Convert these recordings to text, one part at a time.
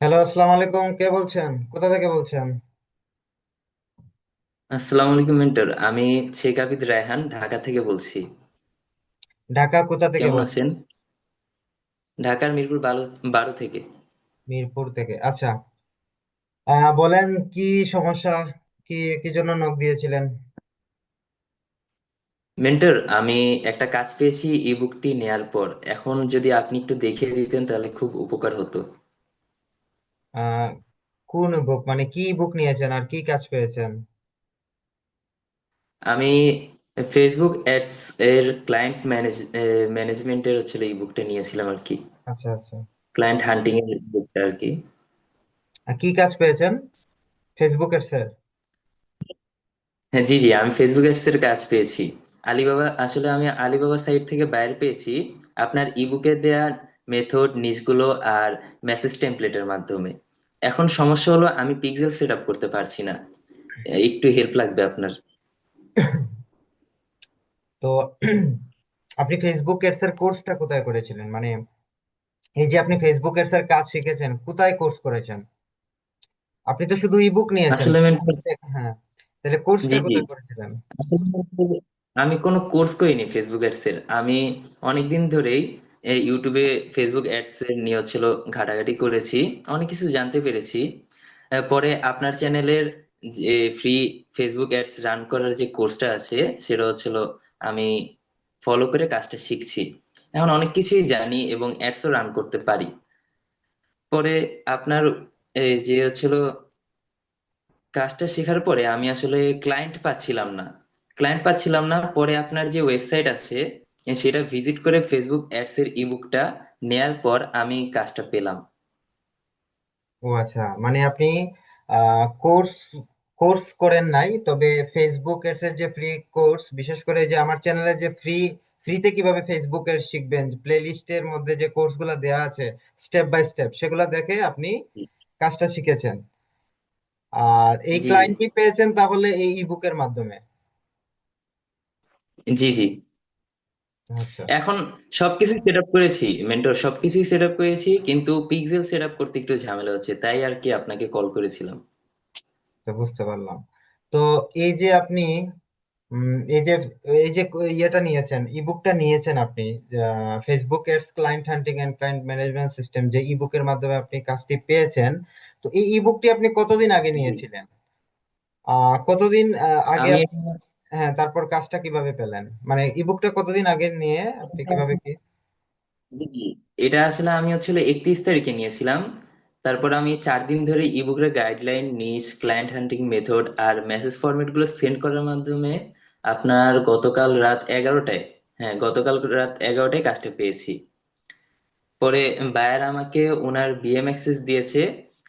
Hello আসসালামু আলাইকুম। কে বলছেন? কোথা থেকে বলছেন? আসসালামু আলাইকুম মেন্টর আমি শেখ আবিদ রায়হান ঢাকা থেকে বলছি। ঢাকা কোথা থেকে কেমন বলছেন? আছেন? ঢাকার মিরপুর বারো বারো থেকে। মিরপুর থেকে আচ্ছা। আহ বলেন কি সমস্যা? কি কি জন্য নক দিয়েছিলেন? মেন্টর আমি একটা কাজ পেয়েছি ই বুকটি নেয়ার পর। এখন যদি আপনি একটু দেখিয়ে দিতেন তাহলে খুব উপকার হতো। আহ কোন বুক মানে কি বুক নিয়েছেন আর কি কাজ পেয়েছেন? আমি ফেসবুক অ্যাডস এর ক্লায়েন্ট ম্যানেজ ম্যানেজমেন্টের হচ্ছে ই বুকটা নিয়েছিলাম আর কি। আচ্ছা আচ্ছা। ক্লায়েন্ট হান্টিং এর বুকটা আর কি। আর কি কাজ পেয়েছেন? ফেসবুক ফেসবুকের স্যার হ্যাঁ জি জি আমি ফেসবুক অ্যাডস এর কাজ পেয়েছি। আলিবাবা আসলে আমি আলিবাবা সাইট থেকে বাইরে পেয়েছি। আপনার ইবুকে দেয়া মেথড নিজগুলো আর মেসেজ টেমপ্লেটের মাধ্যমে। এখন সমস্যা হলো আমি পিক্সেল সেট আপ করতে পারছি না। একটু হেল্প লাগবে আপনার। তো আপনি ফেসবুক এডস এর কোর্সটা কোথায় করেছিলেন? মানে এই যে আপনি ফেসবুক এডস এর কাজ শিখেছেন কোথায় কোর্স করেছেন? আপনি তো শুধু ইবুক নিয়েছেন। হ্যাঁ তাহলে কোর্সটা কোথায় করেছিলেন? আমি কোনো কোর্স করিনি ফেসবুক অ্যাডস এর। আমি অনেকদিন ধরেই এই ইউটিউবে ফেসবুক অ্যাডস এর নিয়ে হচ্ছিল ঘাটাঘাটি করেছি, অনেক কিছু জানতে পেরেছি। পরে আপনার চ্যানেলের যে ফ্রি ফেসবুক অ্যাডস রান করার যে কোর্সটা আছে, সেটা হচ্ছিল আমি ফলো করে কাজটা শিখছি। এখন অনেক কিছুই জানি এবং অ্যাডসও রান করতে পারি। পরে আপনার এই যে হচ্ছিল কাজটা শেখার পরে আমি আসলে ক্লায়েন্ট পাচ্ছিলাম না। ক্লায়েন্ট পাচ্ছিলাম না, পরে আপনার যে ওয়েবসাইট আছে সেটা ভিজিট করে ফেসবুক অ্যাডস এর ইবুকটা নেয়ার পর আমি কাজটা পেলাম। ও আচ্ছা মানে আপনি কোর্স কোর্স করেন নাই তবে ফেসবুক এর যে ফ্রি কোর্স বিশেষ করে যে আমার চ্যানেলে যে ফ্রি ফ্রিতে কীভাবে ফেসবুক এর শিখবেন প্লে লিস্টের মধ্যে যে কোর্স কোর্সগুলো দেওয়া আছে স্টেপ বাই স্টেপ সেগুলো দেখে আপনি কাজটা শিখেছেন। আর এই ক্লায়েন্টটি পেয়েছেন তাহলে এই ইবুকের মাধ্যমে। জি জি। এখন সবকিছু সেট আপ করেছি মেন্টর সবকিছুই সেট আপ করেছি কিন্তু পিক্সেল সেট আপ করতে একটু ঝামেলা হচ্ছে তাই আর কি আপনাকে কল করেছিলাম। বুঝতে পারলাম। তো এই যে আপনি এই যে এই যে ইয়েটা নিয়েছেন ইবুকটা নিয়েছেন আপনি Facebook ads client hunting and client management system যে ইবুকের মাধ্যমে আপনি কাজটি পেয়েছেন তো এই ইবুকটি আপনি কতদিন আগে নিয়েছিলেন? আহ কতদিন আগে হ্যাঁ তারপর কাজটা কীভাবে পেলেন? মানে ইবুকটা কতদিন আগে নিয়ে আপনি কীভাবে কি। এটা আসলে আমি হচ্ছিল একত্রিশ তারিখে নিয়েছিলাম। তারপর আমি চার দিন ধরে ইবুকের guideline niche client hunting method আর মেসেজ ফরম্যাটগুলো সেন্ড করার মাধ্যমে আপনার গতকাল রাত এগারোটায় হ্যাঁ গতকাল রাত এগারোটায় কাজটা পেয়েছি। পরে বায়ার আমাকে ওনার বিএম অ্যাক্সেস দিয়েছে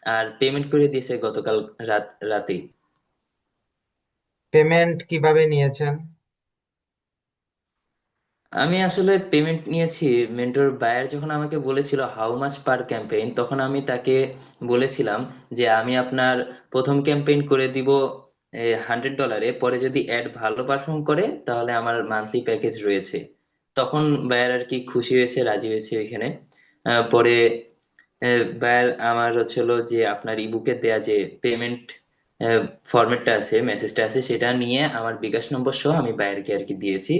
আর পেমেন্ট করে দিয়েছে গতকাল রাত রাতেই। পেমেন্ট কীভাবে নিয়েছেন? আমি আসলে পেমেন্ট নিয়েছি। মেন্টর বায়ার যখন আমাকে বলেছিল হাউ মাচ পার ক্যাম্পেইন তখন আমি তাকে বলেছিলাম যে আমি আপনার প্রথম ক্যাম্পেইন করে দিব হান্ড্রেড ডলারে পরে যদি অ্যাড ভালো পারফর্ম করে, তাহলে আমার মান্থলি প্যাকেজ রয়েছে। তখন বায়ার আর কি খুশি হয়েছে, রাজি হয়েছে ওইখানে পরে বায়ার আমার হচ্ছিল যে আপনার ইবুকে দেয়া যে পেমেন্ট ফরম্যাটটা আছে মেসেজটা আছে, সেটা নিয়ে আমার বিকাশ নম্বর সহ আমি বায়ারকে আর কি দিয়েছি।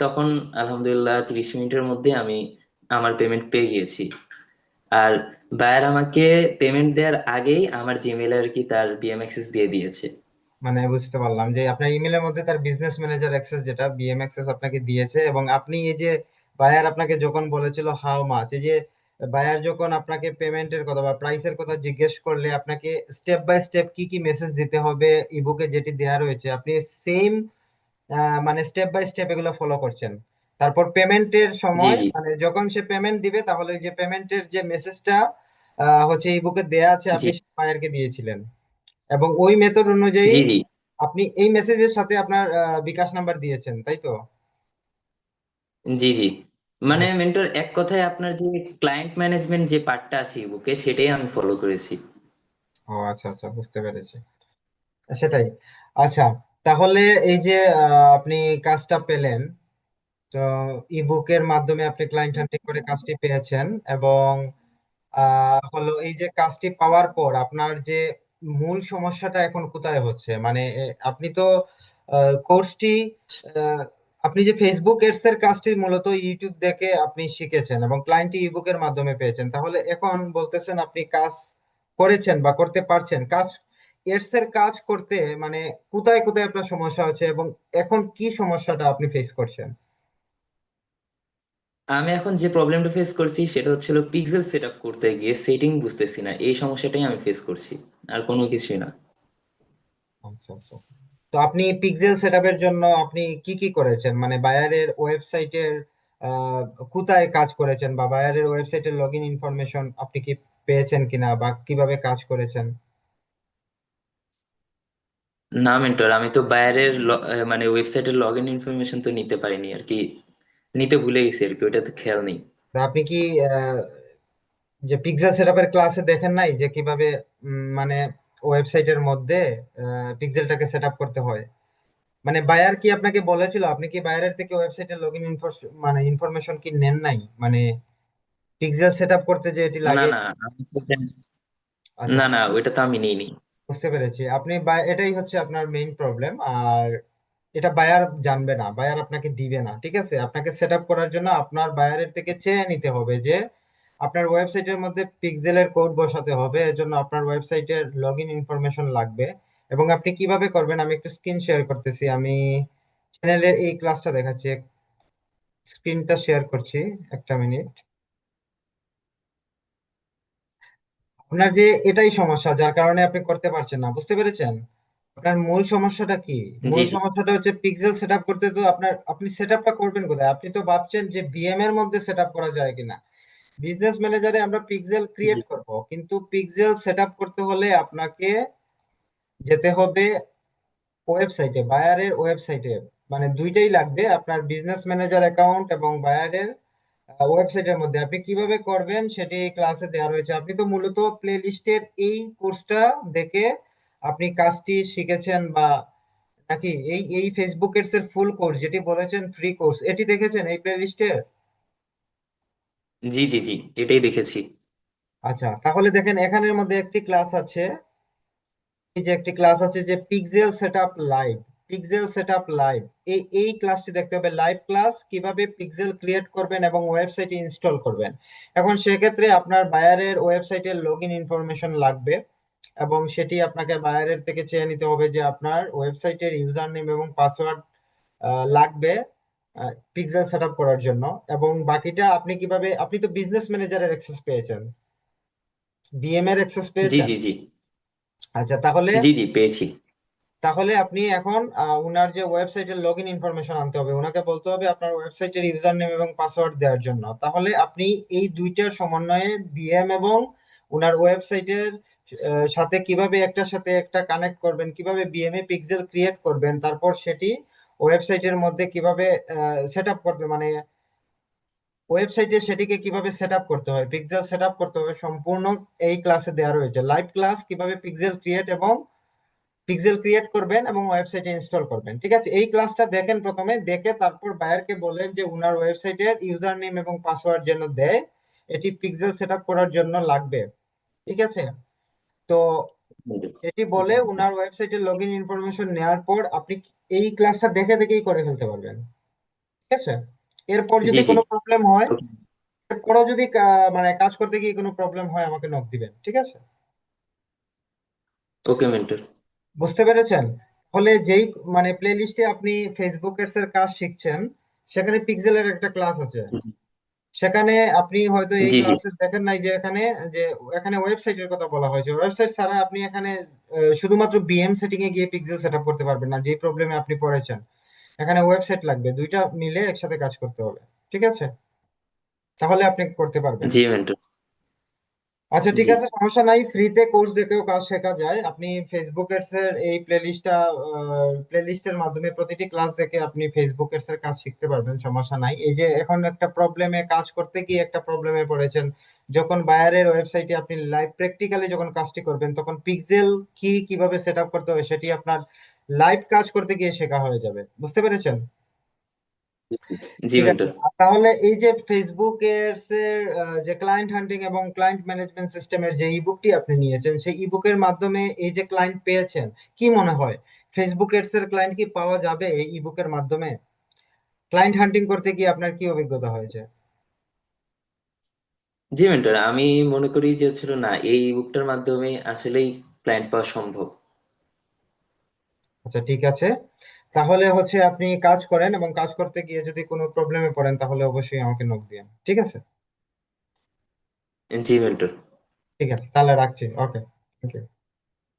তখন আলহামদুলিল্লাহ তিরিশ মিনিটের মধ্যে আমি আমার পেমেন্ট পেয়ে গিয়েছি। আর বায়ার আমাকে পেমেন্ট দেওয়ার আগেই আমার জিমেল আর কি তার বিএম অ্যাক্সেস দিয়ে দিয়েছে। মানে বুঝতে পারলাম যে আপনার ইমেলের মধ্যে তার বিজনেস ম্যানেজার অ্যাক্সেস যেটা বিএম অ্যাক্সেস আপনাকে দিয়েছে এবং আপনি এই যে বায়ার আপনাকে যখন বলেছিল হাউ মাচ এই যে বায়ার যখন আপনাকে পেমেন্টের কথা বা প্রাইসের কথা জিজ্ঞেস করলে আপনাকে স্টেপ বাই স্টেপ কি কি মেসেজ দিতে হবে ইবুকে যেটি দেয়া রয়েছে আপনি সেম মানে স্টেপ বাই স্টেপ এগুলো ফলো করছেন। তারপর পেমেন্টের সময় মানে যখন সে পেমেন্ট দিবে তাহলে যে পেমেন্টের যে মেসেজটা হচ্ছে ইবুকে দেয়া আছে আপনি বায়ারকে দিয়েছিলেন। এবং ওই মেথড অনুযায়ী আপনি এই মেসেজের সাথে আপনার বিকাশ নাম্বার দিয়েছেন তাই তো? জি জি। মানে মেন্টর এক কথায় আপনার যে ক্লায়েন্ট ম্যানেজমেন্ট যে পার্টটা আছে ইবুকে সেটাই আমি ফলো করেছি। ও আচ্ছা আচ্ছা বুঝতে পেরেছি। সেটাই। আচ্ছা তাহলে এই যে আপনি কাজটা পেলেন, তো ইবুকের মাধ্যমে আপনি ক্লায়েন্ট হান্টিং করে কাজটি পেয়েছেন এবং হলো এই যে কাজটি পাওয়ার পর আপনার যে মূল সমস্যাটা এখন কোথায় হচ্ছে? মানে আপনি তো কোর্সটি আপনি যে ফেসবুক এডস এর কাজটি মূলত ইউটিউব দেখে আপনি শিখেছেন এবং ক্লায়েন্ট ইবুকের মাধ্যমে পেয়েছেন তাহলে এখন বলতেছেন আপনি কাজ করেছেন বা করতে পারছেন। কাজ এডস এর কাজ করতে মানে কোথায় কোথায় আপনার সমস্যা হচ্ছে এবং এখন কি সমস্যাটা আপনি ফেস করছেন? আমি এখন যে প্রবলেমটা ফেস করছি সেটা হচ্ছিল পিক্সেল সেট আপ করতে গিয়ে সেটিং বুঝতেছি না এই সমস্যাটাই আমি ফেস করছি আর কোনো কিছুই না। আচ্ছা আচ্ছা। তো আপনি পিক্সেল সেটআপের জন্য আপনি কি কি করেছেন? মানে বায়ারের ওয়েবসাইটের কোথায় কাজ করেছেন বা বায়ারের ওয়েবসাইটের লগ ইন ইনফরমেশন আপনি কি পেয়েছেন কিনা বা কীভাবে কাজ করেছেন? না মেন্টর আমি তো বায়ারের মানে ওয়েবসাইটের লগ ইন ইনফরমেশন তো নিতে পারিনি আর কি। নিতে ভুলে গেছি আর কি ওটা তো খেয়াল নেই। আপনি কি যে পিক্সেল সেটআপের ক্লাসে দেখেন নাই যে কীভাবে মানে ওয়েবসাইটের মধ্যে পিক্সেলটাকে সেট আপ করতে হয়। মানে বায়ার কি আপনাকে বলেছিল? আপনি কি বায়ারের থেকে ওয়েবসাইটে লগ ইন মানে ইনফরমেশন কি নেন নাই? মানে পিক্সেল সেট আপ করতে যে এটি লাগে? না আচ্ছা। না না ওইটা তো আমি নিইনি। বুঝতে পেরেছি। আপনি এটাই হচ্ছে আপনার মেইন প্রবলেম আর এটা বায়ার জানবে না। বায়ার আপনাকে দিবে না। ঠিক আছে? আপনাকে সেট আপ করার জন্য আপনার বায়ারের থেকে চেয়ে নিতে হবে যে আপনার ওয়েবসাইটের মধ্যে পিক্সেলের কোড বসাতে হবে এজন্য আপনার ওয়েবসাইটের লগ ইন ইনফরমেশন লাগবে। এবং আপনি কীভাবে করবেন আমি একটু স্ক্রিন শেয়ার করতেছি আমি চ্যানেলের এই ক্লাসটা দেখাচ্ছি স্ক্রিনটা শেয়ার করছি একটা মিনিট। আপনার যে এটাই সমস্যা যার কারণে আপনি করতে পারছেন না বুঝতে পেরেছেন? আপনার মূল সমস্যাটা কি? মূল সমস্যাটা হচ্ছে পিক্সেল সেটআপ করতে তো আপনার আপনি সেটআপটা করবেন কোথায়? আপনি তো ভাবছেন যে বিএম এর মধ্যে সেটআপ করা যায় কিনা। বিজনেস ম্যানেজারে আমরা পিক্সেল ক্রিয়েট করব। কিন্তু পিক্সেল সেটআপ করতে হলে আপনাকে যেতে হবে ওয়েবসাইটে বায়ারের ওয়েবসাইটে মানে দুইটাই লাগবে আপনার বিজনেস ম্যানেজার অ্যাকাউন্ট এবং বায়ারের ওয়েবসাইটের মধ্যে। আপনি কীভাবে করবেন সেটি এই ক্লাসে দেওয়া রয়েছে। আপনি তো মূলত প্লে লিস্টের এই কোর্সটা দেখে আপনি কাজটি শিখেছেন বা নাকি এই এই ফেসবুক এর ফুল কোর্স যেটি বলেছেন ফ্রি কোর্স এটি দেখেছেন এই প্লে লিস্টে জি জি জি, এটাই দেখেছি। আচ্ছা তাহলে দেখেন এখানের মধ্যে একটি ক্লাস আছে। এই যে একটি ক্লাস আছে যে pixel setup live pixel setup live এই এই ক্লাসটি দেখতে হবে লাইভ ক্লাস কীভাবে পিক্সেল ক্রিয়েট করবেন এবং ওয়েবসাইটে ইনস্টল করবেন। এখন সেক্ষেত্রে আপনার বায়ারের ওয়েবসাইটের লগ ইন ইনফরমেশন লাগবে এবং সেটি আপনাকে বায়ারের থেকে চেয়ে নিতে হবে যে আপনার ওয়েবসাইটের ইউজার নেম এবং পাসওয়ার্ড লাগবে। পিক্সেল সেটআপ করার জন্য এবং বাকিটা আপনি কীভাবে আপনি তো বিজনেস ম্যানেজারের অ্যাক্সেস পেয়েছেন। বিএম এর অ্যাক্সেস পেয়েছেন? জি জি। আচ্ছা তাহলে জি জি পেয়েছি। তাহলে আপনি এখন ওনার যে ওয়েবসাইটের লগ ইন ইনফরমেশন আনতে হবে ওনাকে বলতে হবে আপনার ওয়েবসাইটের ইউজার নেম এবং পাসওয়ার্ড দেওয়ার জন্য। তাহলে আপনি এই দুইটার সমন্বয়ে বিএম এবং ওনার ওয়েবসাইটের সাথে কীভাবে একটার সাথে একটা কানেক্ট করবেন কীভাবে বিএম এ পিক্সেল ক্রিয়েট করবেন তারপর সেটি ওয়েবসাইটের মধ্যে কীভাবে সেট আপ করতে মানে ওয়েবসাইটে সেটিকে কীভাবে সেট আপ করতে হয় পিক্সেল সেট আপ করতে হবে, সম্পূর্ণ এই ক্লাসে দেওয়া রয়েছে। লাইভ ক্লাস কীভাবে পিক্সেল ক্রিয়েট এবং পিক্সেল ক্রিয়েট করবেন এবং ওয়েবসাইটে ইনস্টল করবেন। ঠিক আছে? এই ক্লাসটা দেখেন প্রথমে, দেখে তারপর বায়ারকে বলেন যে উনার ওয়েবসাইটের ইউজার নেম এবং পাসওয়ার্ড যেন দেয়। এটি পিক্সেল সেট করার জন্য লাগবে। ঠিক আছে? তো এটি বলে উনার ওয়েবসাইটে লগ ইন ইনফরমেশন নেওয়ার পর আপনি এই ক্লাসটা দেখে দেখেই করে ফেলতে পারবেন। ঠিক আছে? এরপর যদি কোনো প্রবলেম হয় এরপরও যদি মানে কাজ করতে গিয়ে কোনো প্রবলেম হয় আমাকে নক দিবেন ঠিক আছে? ওকে মেন্টর বুঝতে পেরেছেন? ফলে যেই মানে প্লেলিস্টে আপনি ফেসবুক এর কাজ শিখছেন সেখানে পিক্সেলের একটা ক্লাস আছে। সেখানে আপনি হয়তো এই জি জি। ক্লাসে দেখেন নাই যে এখানে যে এখানে ওয়েবসাইটের কথা বলা হয়েছে। ওয়েবসাইট ছাড়া আপনি এখানে আহ, শুধুমাত্র বিএম সেটিং এ গিয়ে পিক্সেল সেটআপ করতে পারবেন না যে প্রবলেমে আপনি পড়েছেন। এখানে ওয়েবসাইট লাগবে দুইটা মিলে একসাথে কাজ করতে হবে ঠিক আছে? তাহলে আপনি করতে পারবেন। জি মেন্টর আচ্ছা ঠিক আছে সমস্যা নাই ফ্রিতে কোর্স দেখেও কাজ শেখা যায়। আপনি ফেসবুক এডস এর এই প্লেলিস্টটা প্লেলিস্টের মাধ্যমে প্রতিটি ক্লাস দেখে আপনি ফেসবুক এডস এর কাজ শিখতে পারবেন সমস্যা নাই। এই যে এখন একটা প্রবলেমে কাজ করতে গিয়ে একটা প্রবলেমে পড়েছেন যখন বায়ারের ওয়েবসাইটে আপনি লাইভ প্র্যাকটিক্যালি যখন কাজটি করবেন তখন পিক্সেল কি কীভাবে সেট আপ করতে হয় সেটি আপনার লাইভ কাজ করতে গিয়ে শেখা হয়ে যাবে। বুঝতে পেরেছেন? জি তাহলে এই যে ফেসবুক এর যে ক্লায়েন্ট হান্টিং এবং ক্লায়েন্ট ম্যানেজমেন্ট সিস্টেমের যে ইবুকটি আপনি নিয়েছেন সেই ইবুকের মাধ্যমে এই যে ক্লায়েন্ট পেয়েছেন কি মনে হয়? ফেসবুক এডস এর ক্লায়েন্ট কি পাওয়া যাবে এই ইবুকের মাধ্যমে? ক্লায়েন্ট হান্টিং করতে গিয়ে আপনার কি অভিজ্ঞতা হয়েছে? জি মেন্টর আমি মনে করি যে ছিল না এই বুকটার মাধ্যমে আসলেই ক্লায়েন্ট পাওয়া সম্ভব। আচ্ছা ঠিক আছে। তাহলে হচ্ছে আপনি কাজ করেন এবং কাজ করতে গিয়ে যদি কোনো প্রবলেমে পড়েন তাহলে অবশ্যই আমাকে নক দিন ঠিক আছে? জি মেন্টর ঠিক আছে তাহলে রাখছি। Okay thank you